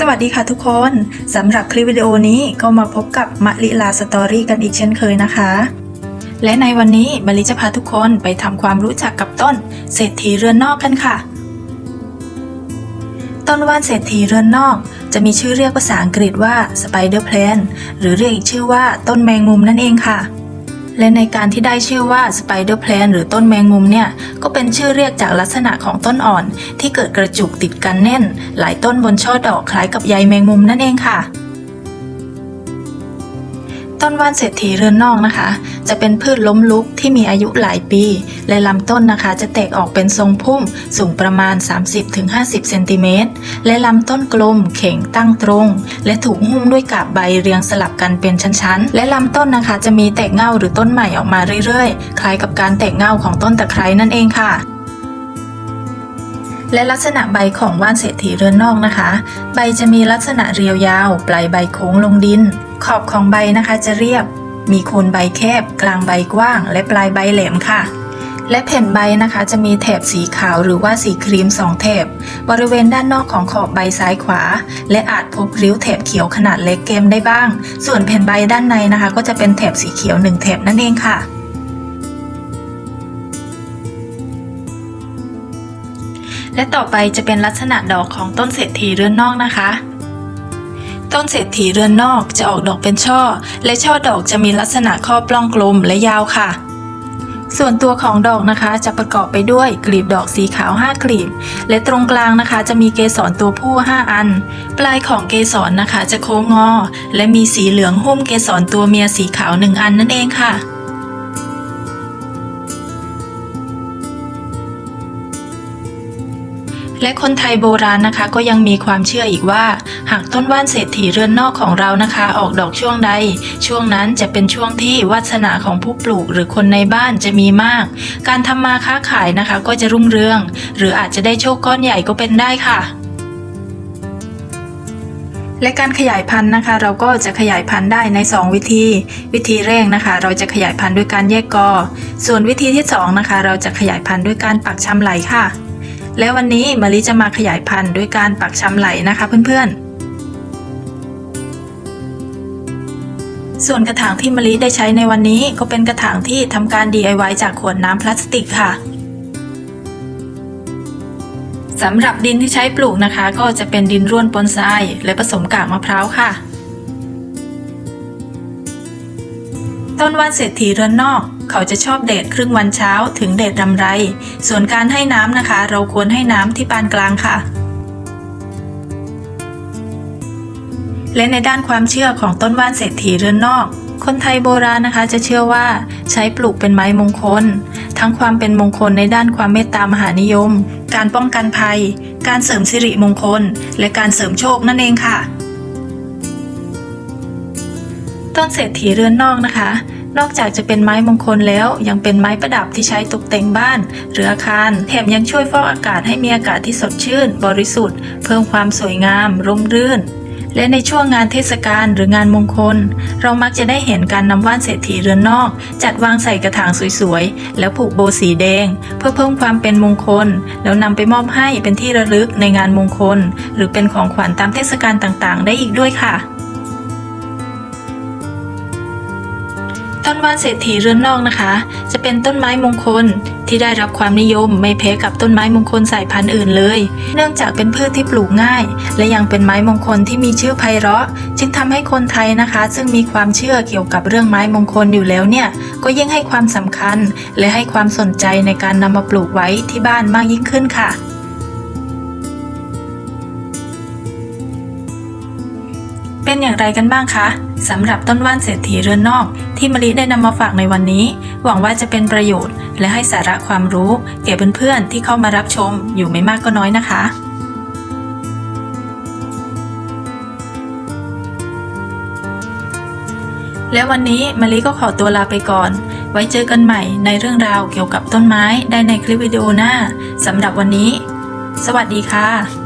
สวัสดีค่ะทุกคนสำหรับคลิปวิดีโอนี้ก็มาพบกับมะลิลาสตอรี่กันอีกเช่นเคยนะคะ และในวันนี้มะลิจะพาทุกคนไปทำความรู้จักกับต้น เศรษฐีเรือนนอกกันค่ะ ต้นว่านเศรษฐีเรือนนอก จะมีชื่อเรียกภาษาอังกฤษว่า Spider Plant หรือเรียกอีกชื่อว่าต้นแมงมุมนั่นเองค่ะ และในการที่ได้ชื่อว่าสไปเดอร์เพลนหรือต้นแมงมุมเนี่ยก็เป็นชื่อเรียกจากลักษณะของต้นอ่อน ที่เกิดกระจุกติดกันแน่น หลายต้นบนช่อดอกคล้ายกับใยแมงมุมนั่นเองค่ะ ต้นว่านเศรษฐีเรือนนอกนะคะ จะเป็นพืชล้มลุกที่มีอายุหลายปี และลำต้นนะคะ จะแตกออกเป็นทรงพุ่มสูงประมาณ 30-50 เซนติเมตร และลำต้นกลมเข่งตั้งตรง และถูกหุ้มด้วยกาบใบเรียงสลับกันเป็นชั้นๆ และลำต้นนะคะ จะมีแตกเง่าหรือต้นใหม่ออกมาเรื่อยๆ คล้ายกับการแตกเง่าของต้นตะไคร้นั่นเองค่ะและลักษณะใบของว่านเศรษฐีเรือนนอกนะคะ ใบจะมีลักษณะเรียวยาว ปลายใบโค้งลงดิน ขอบของใบนะคะจะเรียบ มีโคนใบแคบ กลางใบกว้าง และปลายใบแหลมค่ะ และแผ่นใบนะคะจะมีแถบสีขาวหรือว่าสีครีมสองแถบ บริเวณด้านนอกของขอบใบซ้ายขวา และอาจพบริ้วแถบเขียวขนาดเล็กเกมได้บ้าง ส่วนแผ่นใบด้านในนะคะ ก็จะเป็นแถบสีเขียวหนึ่งแถบนั่นเองค่ะและต่อไปจะเป็นลักษณะดอกของต้นเศรษฐีเรือนนอกนะคะ ต้นเศรษฐีเรือนนอกจะออกดอกเป็นช่อ และช่อดอกจะมีลักษณะข้อปล้องกลมและยาวค่ะ ส่วนตัวของดอกนะคะจะประกอบไปด้วยกลีบดอกสีขาว 5 กลีบ และตรงกลางนะคะ จะมีเกสรตัวผู้ 5 อัน ปลายของเกสรนะคะ จะโค้งงอ และมีสีเหลืองหุ้มเกสรตัวเมียสีขาว 1 อันนั่นเองค่ะ และคนไทยโบราณนะคะก็ยังมีความเชื่ออีกว่า หากต้นว่านเศรษฐีเรือนนอกของเรานะคะ ออกดอกช่วงใด ช่วงนั้นจะเป็นช่วงที่วาสนาของผู้ปลูกหรือคนในบ้านจะมีมาก การทำมาค้าขายนะคะก็จะรุ่งเรือง หรืออาจจะได้โชคก้อนใหญ่ก็เป็นได้ค่ะและการขยายพันธุ์นะคะ เราก็จะขยายพันธุ์ได้ใน 2 วิธี วิธีแรกนะคะ เราจะขยายพันธุ์ด้วยการแยกกอ ส่วนวิธีที่ 2 นะคะ เราจะขยายพันธุ์ด้วยการปักชำไหลค่ะ และวันนี้มะลิจะมาขยายพันธุ์ด้วยการปักชำไหลนะคะเพื่อนๆ ส่วนกระถางที่มะลิได้ใช้ในวันนี้ก็เป็นกระถางที่ทำการ DIY จากขวดน้ำพลาสติกค่ะสำหรับดินที่ใช้ปลูกนะคะ ก็จะเป็นดินร่วนปนทรายและผสมกากมะพร้าวค่ะ ต้นว่านเศรษฐีเรือนนอก เขาจะชอบแดดครึ่งวันเช้าถึงแดดรำไร ส่วนการให้น้ำนะคะ เราควรให้น้ำที่ปานกลางค่ะ และในด้านความเชื่อของต้นว่านเศรษฐีเรือนนอก คนไทยโบราณนะคะจะเชื่อว่าใช้ปลูกเป็นไม้มงคล ทั้งความเป็นมงคลในด้านความเมตตามหานิยม การป้องกันภัย การเสริมสิริมงคล และการเสริมโชคนั่นเองค่ะ ต้นเศรษฐีเรือนนอกนะคะ นอกจากจะเป็นไม้มงคลแล้ว ยังเป็นไม้ประดับที่ใช้ตกแต่งบ้าน หรืออาคาร แถมยังช่วยฟอกอากาศให้มีอากาศที่สดชื่น บริสุทธิ์ เพิ่มความสวยงาม ร่มรื่นและในช่วงงานเทศกาลหรืองานมงคล เรามักจะได้เห็นการนำว่านเศรษฐีเรือนนอก จัดวางใส่กระถางสวยๆ แล้วผูกโบสีแดง เพื่อเพิ่มความเป็นมงคล แล้วนำไปมอบให้เป็นที่ระลึกในงานมงคล หรือเป็นของขวัญตามเทศกาลต่างๆ ได้อีกด้วยค่ะ ต้นว่านเศรษฐีเรือนนอกนะคะ จะเป็นต้นไม้มงคลที่ได้รับความนิยมไม่แพ้กับต้นไม้มงคลสายพันธุ์อื่นเลย เนื่องจากเป็นพืชที่ปลูกง่าย และยังเป็นไม้มงคลที่มีชื่อไพเราะ จึงทำให้คนไทยนะคะ ซึ่งมีความเชื่อเกี่ยวกับเรื่องไม้มงคลอยู่แล้วเนี่ย ก็ยิ่งให้ความสำคัญ และให้ความสนใจในการนำมาปลูกไว้ที่บ้านมากยิ่งขึ้นค่ะ เป็นอย่างไรกันบ้างคะสำหรับต้นว่านเศรษฐีเรือนนอก ที่มะลิได้นำมาฝากในวันนี้ หวังว่าจะเป็นประโยชน์ และให้สาระความรู้ แก่เพื่อนๆที่เข้ามารับชมอยู่ไม่มากก็น้อยนะคะและวันนี้มะลิก็ขอตัวลาไปก่อน ไว้เจอกันใหม่ในเรื่องราวเกี่ยวกับต้นไม้ได้ในคลิปวิดีโอหน้าสำหรับวันนี้ สวัสดีค่ะ